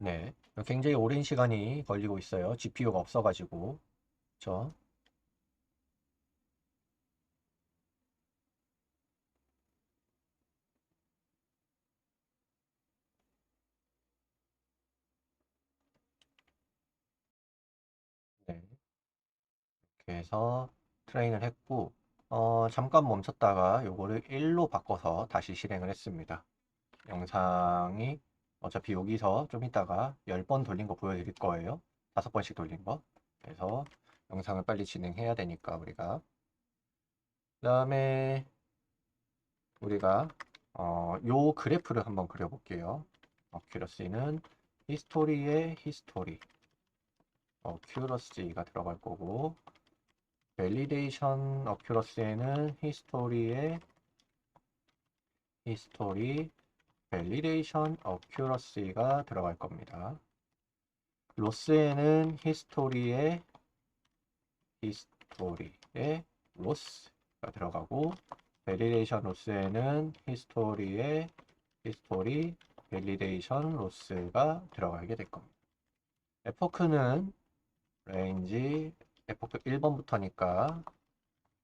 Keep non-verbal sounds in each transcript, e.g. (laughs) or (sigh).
네. 굉장히 오랜 시간이 걸리고 있어요. GPU가 없어가지고. 그쵸? 네. 이렇게 해서 트레인을 했고, 어, 잠깐 멈췄다가 요거를 1로 바꿔서 다시 실행을 했습니다. 영상이 어차피 여기서 좀 이따가 10번 돌린 거 보여드릴 거예요. 5번씩 돌린 거. 그래서 영상을 빨리 진행해야 되니까 우리가 그 다음에 우리가 어, 요 그래프를 한번 그려볼게요. 어큐러시는 히스토리의 히스토리 어큐러시가 들어갈 거고 밸리데이션 어큐러시에는 히스토리의 히스토리 밸리데이션 어큐러시가 들어갈 겁니다. 로스에는 히스토리의 히스토리의 로스가 들어가고 밸리데이션 로스에는 히스토리의 히스토리 밸리데이션 로스가 들어가게 될 겁니다. 에포크는 레인지 에포크 1번부터니까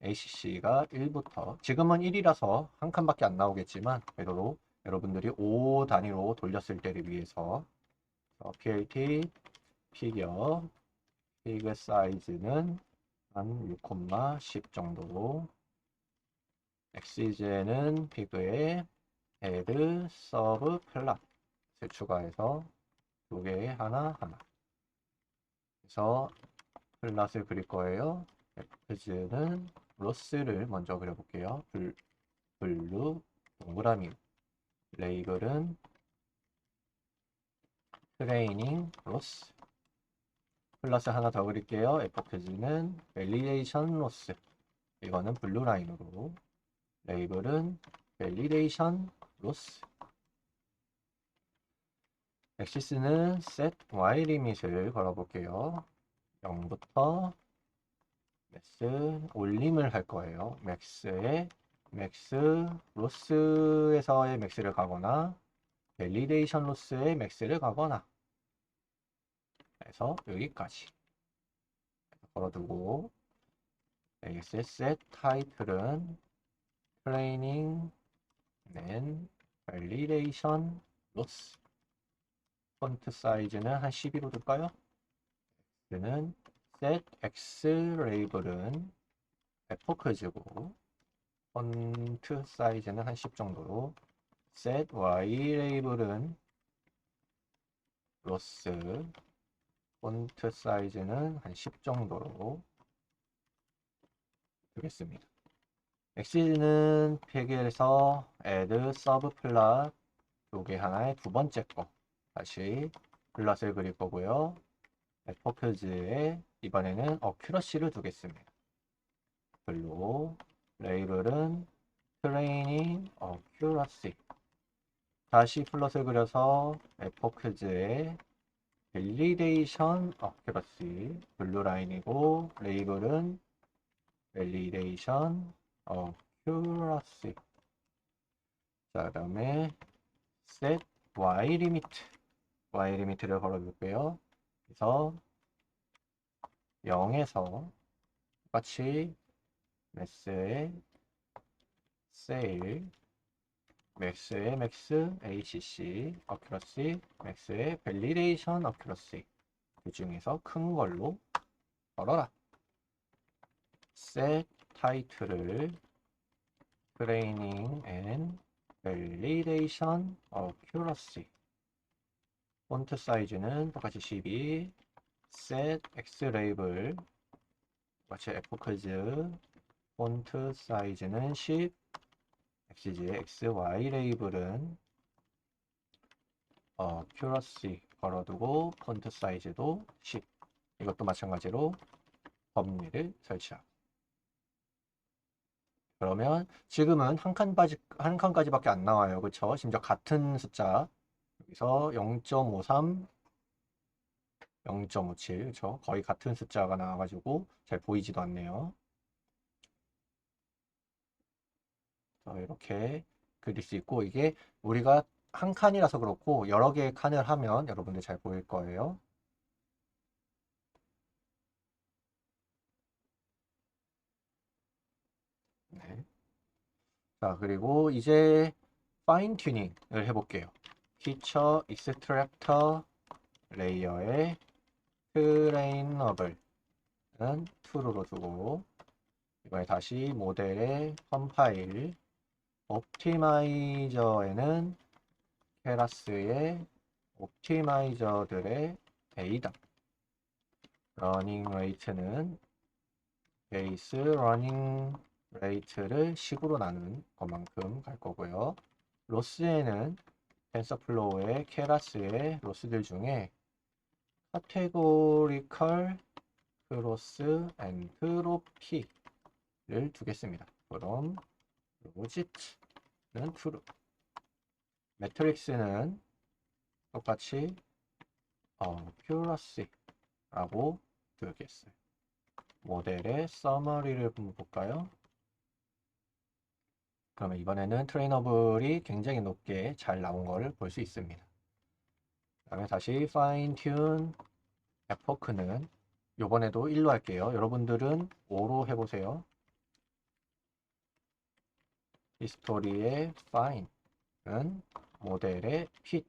ACC가 1부터 지금은 1이라서 한 칸밖에 안 나오겠지만 그래도 여러분들이 5 단위로 돌렸을 때를 위해서 어, PLT 피겨 피겨 사이즈는 한 6,10 정도 엑시즈는 피그에 헤드, 서브, 플랫을 추가해서 두 개에 하나 하나. 그래서 플랫을 그릴 거예요. 에프즈는 로스를 먼저 그려볼게요. 블, 블루 동그라미 레이글은 트레이닝 로스 플러스 하나 더 그릴게요. 에포크즈는 밸리데이션 로스 이거는 블루 라인으로 레이블은 밸리데이션 로스 엑시스는 set y 리밋을 걸어볼게요. 0부터 맥스 올림을 할 거예요. 맥스에 맥스 로스에서의 맥스를 가거나 밸리데이션 로스의 맥스를 가거나. 해서 여기까지. 걸어두고 XS의 타이틀은 트레이닝 앤 밸리데이션 로스. 폰트 사이즈는 한 12로 둘까요? X는 set X 레이블은 에포크즈고 폰트 사이즈는 한 10 정도로 set Y 레이블은 로스 폰트 사이즈는 한 10 정도로 두겠습니다. 엑시즈는 페겔에서 add sub 플랫 요게 하나의 두 번째 거 다시 플랫을 그릴 거고요. 에포표즈에 이번에는 어큐러시를 두겠습니다. 블루 레이블은 트레이닝 어큐러시 다시 플롯을 그려서 에포크즈에 밸리데이션 어큐러시. 블루 라인이고 레이블은 밸리데이션 어큐러시. 자 그다음에 set y 리미트 y 리미트를 걸어줄게요. 그래서 0에서 똑같이 매스의 세일 맥스의 맥스 HC 어큐러시 맥스의 밸리데이션 어큐러시. 그 중에서 큰 걸로 걸어라. Set 타이틀을 트레이닝 앤 밸리데이션 어큐러시 폰트 사이즈는 똑같이 12 set x 레이블 똑같이 에포크즈 폰트 사이즈는 10 XG의 XY 레이블은 어, 큐러시 걸어두고 폰트 사이즈도 10 이것도 마찬가지로 범위를 설치하고 그러면 지금은 한 칸까지 한 칸까지 밖에 안 나와요. 그쵸? 심지어 같은 숫자. 여기서 0.53 0.57 그쵸? 거의 같은 숫자가 나와가지고 잘 보이지도 않네요 이렇게 그릴 수 있고 이게 우리가 한 칸이라서 그렇고 여러 개의 칸을 하면 여러분들 잘 보일 거예요. 네. 자, 그리고 이제 파인 튜닝을 해볼게요. 피처 익스트랙터 레이어의 트레이너블은 true로 두고 이번에 다시 모델의 컴파일 옵티마이저에는 케라스의 옵티마이저들의 데이터 러닝 레이트는 베이스 러닝 레이트를 식으로 나눈 것만큼 갈 거고요. 로스에는 텐서플로우의 케라스의 로스들 중에 카테고리컬 크로스 엔트로피를 두겠습니다. 그럼 로짓는 true 매트릭스는 똑같이 accuracy라고 두겠어요. 모델의 summary를 한번 볼까요? 그러면 이번에는 트레이너블이 굉장히 높게 잘 나온 거를 볼 수 있습니다. 그 다음에 다시 fine tune epoch는 요번에도 1로 할게요. 여러분들은 5로 해보세요. 히스토리의 fine은 모델의 fit,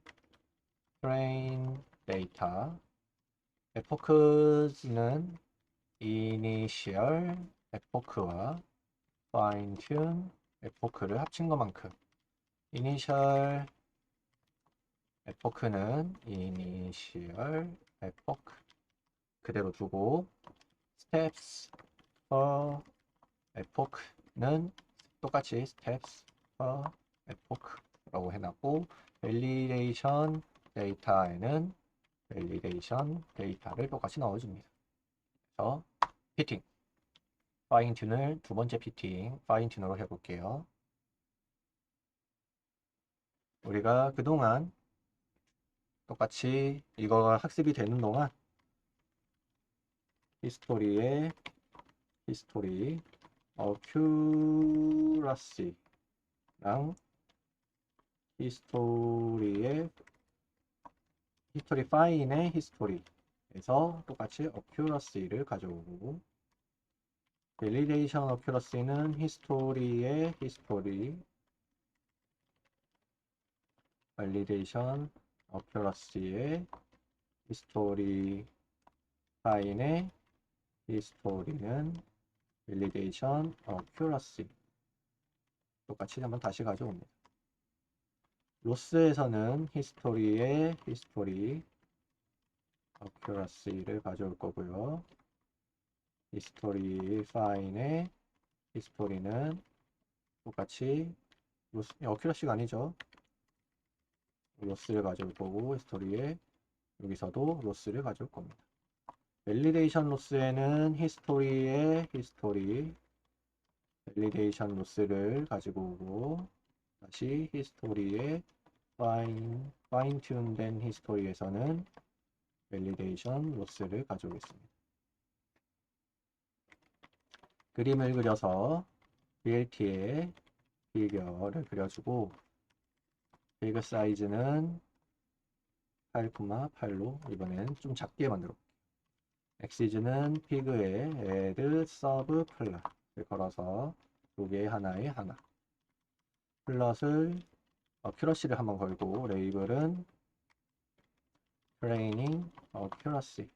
train data, epochs는 initial epoch와 fine tune epoch를 합친 것만큼 initial epoch는 initial epoch 그대로 두고 steps for epoch는 똑같이 steps epoch라고 해놨고 validation data에는 validation data를 똑같이 넣어줍니다. 그래서 피팅 파인 튠을 두 번째 피팅 파인 튠으로 해볼게요. 우리가 그동안 똑같이 이거가 학습이 되는 동안 히스토리의 히스토리 어 큐라시랑 히스토리의 히스토리 파인의 히스토리에서 똑같이 어큐러시를 가져오고 밸리데이션 어큐러시는 히스토리의 히스토리 밸리데이션 어큐러시의 히스토리 파인의 히스토리는 밸리데이션 어큐러시 똑같이 한번 다시 가져옵니다. 로스에서는 히스토리의 히스토리 어큐러시를 가져올 거고요. 히스토리 파인의 히스토리는 똑같이 로스, 어큐러시가 아니죠. 로스를 가져올 거고 히스토리에 여기서도 로스를 가져올 겁니다. 밸리데이션 로스에는 히스토리의 히스토리 밸리데이션 로스를 가지고 오고 다시 히스토리의 파인 파인 튠된 히스토리에서는 밸리데이션 로스를 가져오겠습니다. 그림을 그려서 BLT에 비결을 그려주고 빌그 사이즈는 8,8로 이번엔 좀 작게 만들어. 엑시즈는 피그에 add sub 플랫을 걸어서 두 개의 하나에 하나 플랫을 어, 큐러시를 한번 걸고 레이블은 training accuracy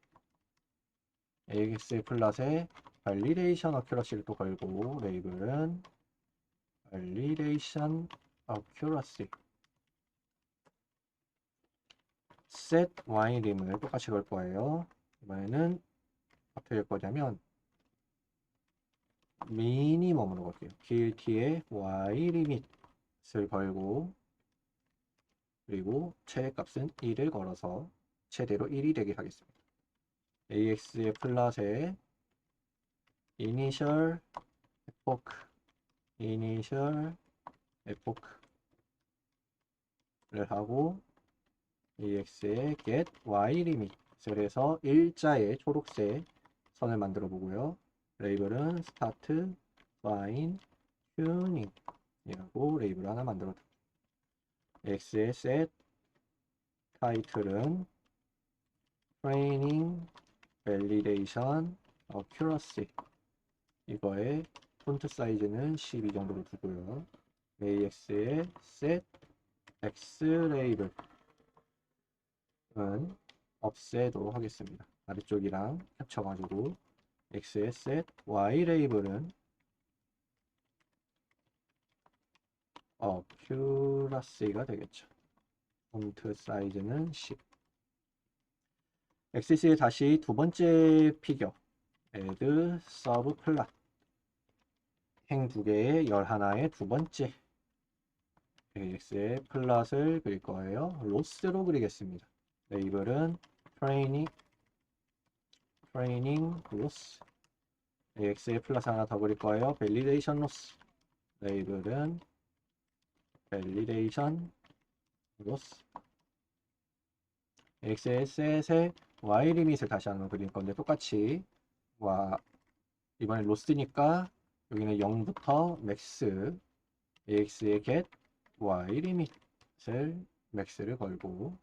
AX 플랫에 validation accuracy를 또 걸고 레이블은 validation accuracy set y림을 똑같이 걸 거예요. 이번에는 어떻게 할 거냐면 미니멈으로 걸게요. 길티에 y 리밋을 걸고 그리고 최값은 1을 걸어서 최대로 1이 되게 하겠습니다. ax의 플랫에 initial epoch initial epoch를 하고 ax의 get y 리밋을 해서 일자의 초록색 선을 만들어 보고요. 레이블은 start fine tuning 이라고 레이블 하나 만들어 x의 set 타이틀은 training validation accuracy 이거의 폰트 사이즈는 12 정도로 두고요. AX의 set X 레이블은 없애도 하겠습니다. 아래쪽이랑 합쳐가지고 X의 set Y 레이블은 accuracy가 되겠죠. 폰트 사이즈는 10 XC의 다시 두 번째 피겨 add sub plot 행 두 개의 열 하나의 두 번째 AX의 플랫을 그릴 거예요. 로스로 그리겠습니다. 레이블은 training training loss AX의 플러스 하나 더 그릴 거예요. validation loss. 레이블은 validation loss. AX의 set의 y 리밋을 다시 한번 그릴 건데 똑같이 와 이번에 로스니까 여기는 0부터 max AX의 get y 리밋을 max를 걸고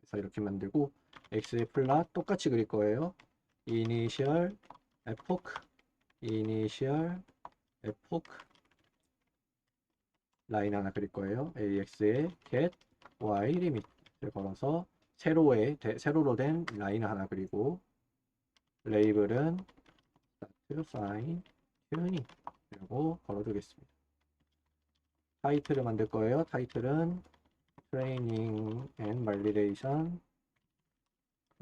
그래서 이렇게 만들고 x의 플랫 똑같이 그릴 거예요. initial epoch initial epoch 라인 하나 그릴 거예요. ax의 get y 리밋을 걸어서 세로의 대- 세로로 된 라인 하나 그리고 레이블은 start fine tuning 이라고 걸어두겠습니다. 타이틀을 만들 거예요. 타이틀은 training and validation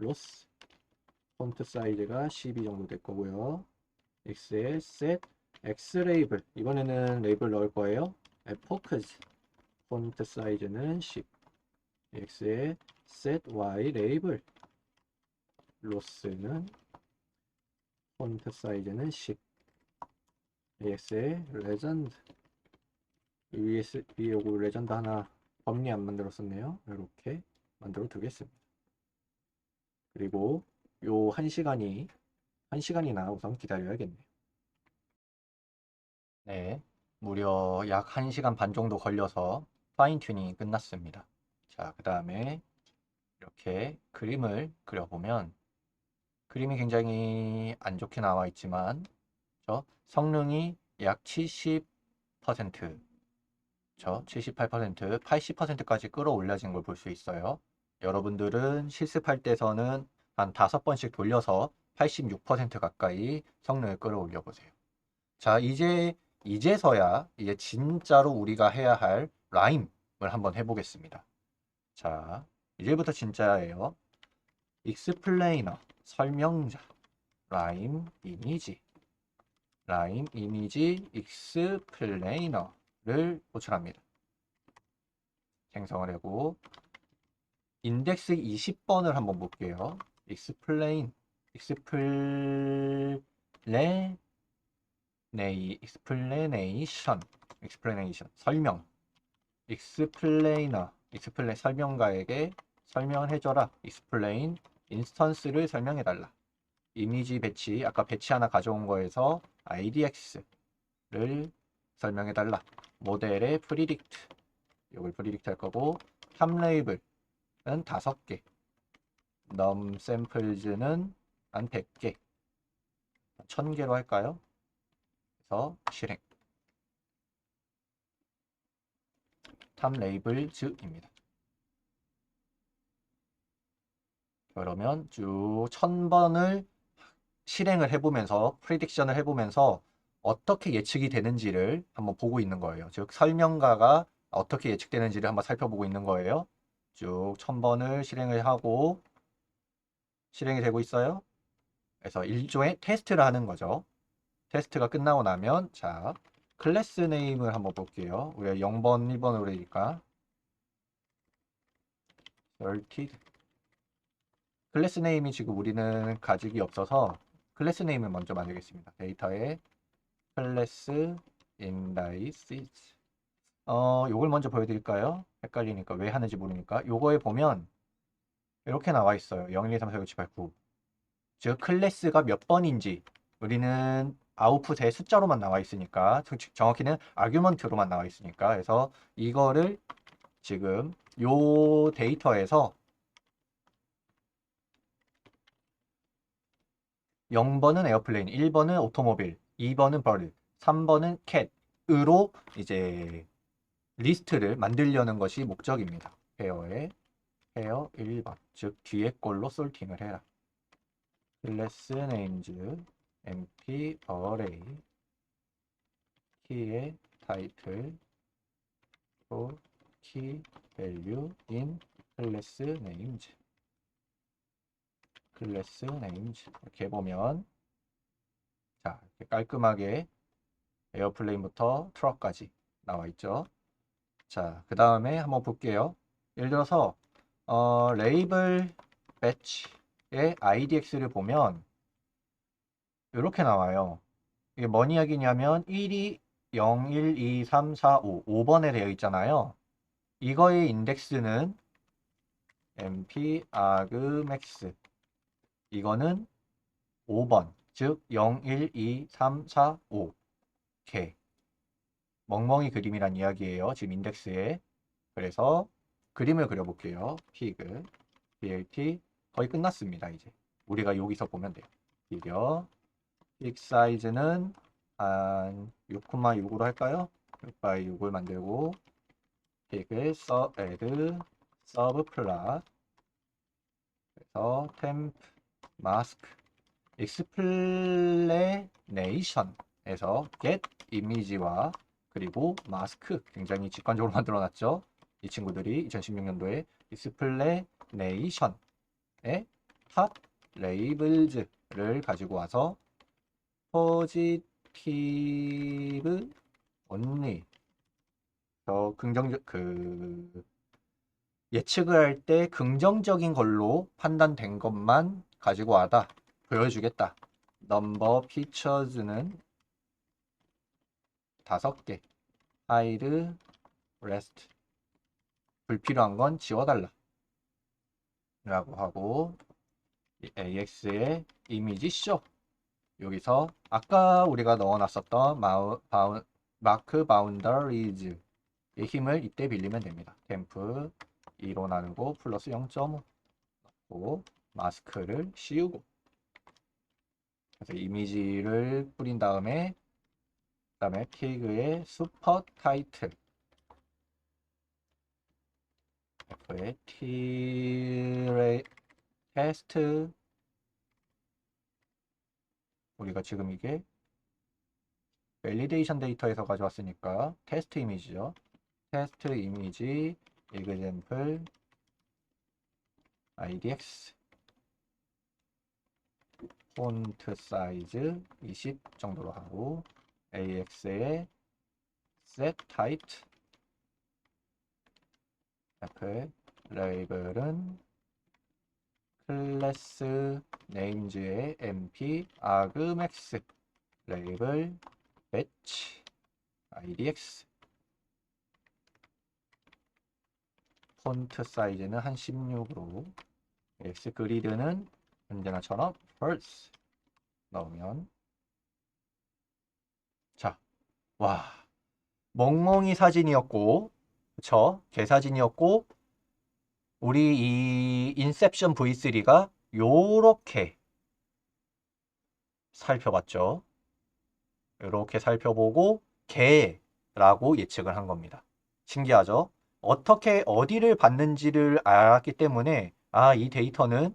loss 폰트 사이즈가 12 정도 될 거고요. x의 set x 레이블 이번에는 레이블 넣을 거예요. epochs 폰트 사이즈는 10 x의 set y 레이블 로스는 폰트 사이즈는 10 ax의 레전드 위에, 쓰- 위에 요거 레전드 하나 법리 안 만들었었네요. 이렇게 만들어 두겠습니다. 그리고 요한 시간이 한 시간이나 우선 기다려야겠네요. 네, 무려 약 1시간 반 정도 걸려서 파인 튜닝이 끝났습니다. 자, 그 다음에 이렇게 그림을 그려보면 그림이 굉장히 안 좋게 나와 있지만 저 성능이 약 70%, 저 78%, 80%까지 끌어올려진 걸 볼 수 있어요. 여러분들은 실습할 때서는 한 다섯 번씩 돌려서 86% 가까이 성능을 끌어올려 보세요. 자, 이제 이제서야 이제 진짜로 우리가 해야 할 라임을 한번 해보겠습니다. 자, 이제부터 진짜예요. 익스플레이너 설명자 라임 이미지 라임 이미지 익스플레이너를 호출합니다. 생성을 하고 인덱스 20번을 한번 볼게요. explain, explain, explanation, explanation, 설명, explainer, explain, 설명가에게 설명을 해줘라. explain, 인스턴스를 설명해달라. 이미지 배치, 아까 배치 하나 가져온 거에서 idx를 설명해달라. 모델의 predict, 이걸 predict 할 거고, 탐 레이블, 은 다섯 개, num samples는 한 100개, 1000개로 할까요? 그래서 실행. 탐 레이블 즈입니다. 그러면 쭉 1000번을 실행을 해보면서 프리딕션을 해보면서 어떻게 예측이 되는지를 한번 보고 있는 거예요. 즉 설명가가 어떻게 예측되는지를 한번 살펴보고 있는 거예요. 쭉 1000번을 실행을 하고 실행이 되고 있어요. 그래서 일종의 테스트를 하는 거죠. 테스트가 끝나고 나면 자 클래스 네임을 한번 볼게요. 우리가 0번, 1번 으로 되니까 certed 클래스 네임이 지금 우리는 가직이 없어서 클래스 네임을 먼저 만들겠습니다. 데이터에 클래스 indices 어, 요걸 먼저 보여드릴까요? 헷갈리니까 왜 하는지 모르니까 요거에 보면 이렇게 나와 있어요. 0, 1, 2, 3, 4, 5, 6, 7, 8, 9. 즉 클래스가 몇 번인지 우리는 아웃풋에 숫자로만 나와 있으니까 정확히는 아규먼트로만 나와 있으니까 그래서 이거를 지금 요 데이터에서 0번은 에어플레인, 1번은 오토모빌, 2번은 버드, 3번은 캣으로 이제 리스트를 만들려는 것이 목적입니다. 페어에 페어 1번, 즉 뒤에 걸로 솔팅을 해라. 클래스 네임즈 mp array 키의 타이틀 for key value in 클래스 네임즈 클래스 네임즈 이렇게 보면 자 깔끔하게 에어플레인부터 트럭까지 나와 있죠. 자, 그 다음에 한번 볼게요. 예를 들어서 어, 레이블 배치의 IDX를 보면 이렇게 나와요. 이게 뭔 이야기냐면 1이 0, 1, 2, 3, 4, 5, 5번에 되어 있잖아요. 이거의 인덱스는 mp argmax 이거는 5번 즉 0, 1, 2, 3, 4, 5개 멍멍이 그림이란 이야기예요. 지금 인덱스에 그래서 그림을 그려볼게요. 피그 BLT 거의 끝났습니다. 이제 우리가 여기서 보면 돼요. 비교 픽 사이즈는 한 6,6으로 할까요? 6x 6을 만들고 픽을 서 애드 서브 플라 그래서 템프 마스크 익스플레네이션에서 get 이미지와 그리고 마스크 굉장히 직관적으로 (laughs) 만들어 놨죠. 이 친구들이 2016년도에 익스플레네이션의 탑 레이블즈를 가지고 와서 포지티브 언니 더 긍정적 그 예측을 할 때 긍정적인 걸로 판단된 것만 가지고 와다 보여주겠다. 넘버 피처즈는 다섯 개. 하이드 레스트 불필요한 건 지워달라. 라고 하고 AX의 이미지 쇼 여기서 아까 우리가 넣어놨었던 마우, 바우, 마크 바운더리즈의 힘을 이때 빌리면 됩니다. 템프 2로 나누고 플러스 0.5 넣고 마스크를 씌우고 그래서 이미지를 뿌린 다음에 그 다음에 피그의 슈퍼 타이틀 F의 T레 테스트 우리가 지금 이게 밸리데이션 데이터에서 가져왔으니까 테스트 이미지죠. 테스트 이미지 example idx 폰트 사이즈 20 정도로 하고 AX의 set height 애플 레이블은 클래스 네임즈의 mp argmax 레이블 배치 idx 폰트 사이즈는 한 16으로 x 그리드는 언제나처럼 first 넣으면 자, 와 멍멍이 사진이었고 그쵸? 개 사진이었고 우리 이 인셉션 V3가 요렇게 살펴봤죠. 이렇게 살펴보고 개라고 예측을 한 겁니다. 신기하죠? 어떻게 어디를 봤는지를 알았기 때문에 아, 이 데이터는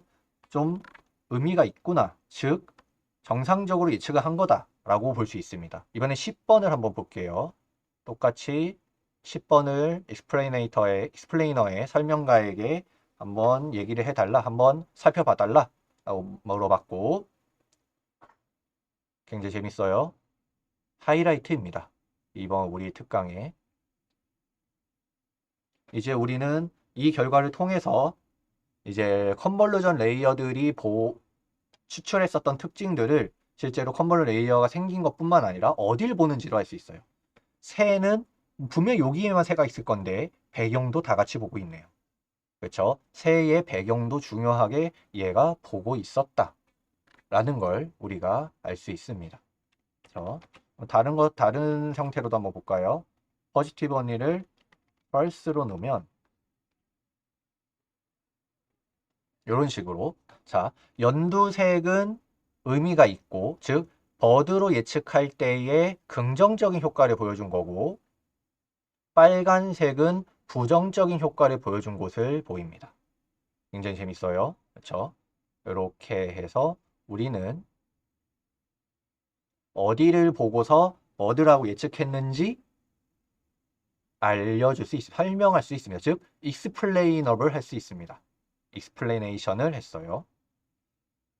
좀 의미가 있구나. 즉 정상적으로 예측을 한 거다 라고 볼 수 있습니다. 이번에 10번을 한번 볼게요. 똑같이 10번을 익스플레이너의 익스플레이너의 설명가에게 한번 얘기를 해달라, 한번 살펴봐달라 라고 물어봤고 굉장히 재밌어요. 하이라이트입니다. 이번 우리 특강에 이제 우리는 이 결과를 통해서 이제 컨벌루전 레이어들이 보, 추출했었던 특징들을 실제로 컨버러 레이어가 생긴 것뿐만 아니라 어딜 보는지도 알 수 있어요. 새는 분명 여기에만 새가 있을 건데 배경도 다 같이 보고 있네요. 그렇죠? 새의 배경도 중요하게 얘가 보고 있었다. 라는 걸 우리가 알 수 있습니다. 그렇죠? 다른 것 다른 형태로도 한번 볼까요? 퍼지티브 언니를 false로 놓으면 이런 식으로 자 연두색은 의미가 있고, 즉, 버드로 예측할 때의 긍정적인 효과를 보여준 거고, 빨간색은 부정적인 효과를 보여준 곳을 보입니다. 굉장히 재밌어요. 그렇죠? 이렇게 해서 우리는 어디를 보고서 버드라고 예측했는지 알려줄 수 있, 설명할 수 있습니다. 즉, explainable 할수 있습니다. explanation을 했어요.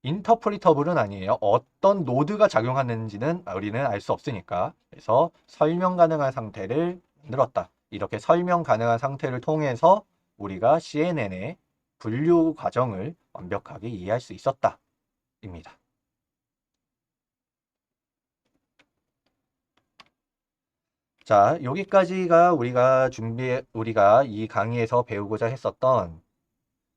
Interpretable은 아니에요. 어떤 노드가 작용하는지는 우리는 알 수 없으니까. 그래서 설명 가능한 상태를 만들었다. 이렇게 설명 가능한 상태를 통해서 우리가 CNN의 분류 과정을 완벽하게 이해할 수 있었다. 입니다. 자, 여기까지가 우리가 준비, 우리가 이 강의에서 배우고자 했었던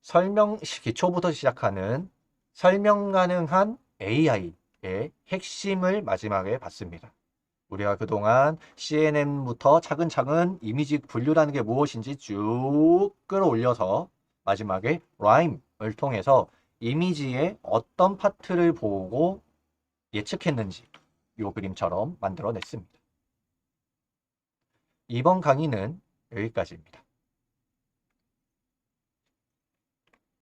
설명, 기초부터 시작하는 설명 가능한 AI의 핵심을 마지막에 봤습니다. 우리가 그동안 CNN부터 차근차근 이미지 분류라는 게 무엇인지 쭉 끌어올려서 마지막에 라임을 통해서 이미지의 어떤 파트를 보고 예측했는지 이 그림처럼 만들어냈습니다. 이번 강의는 여기까지입니다.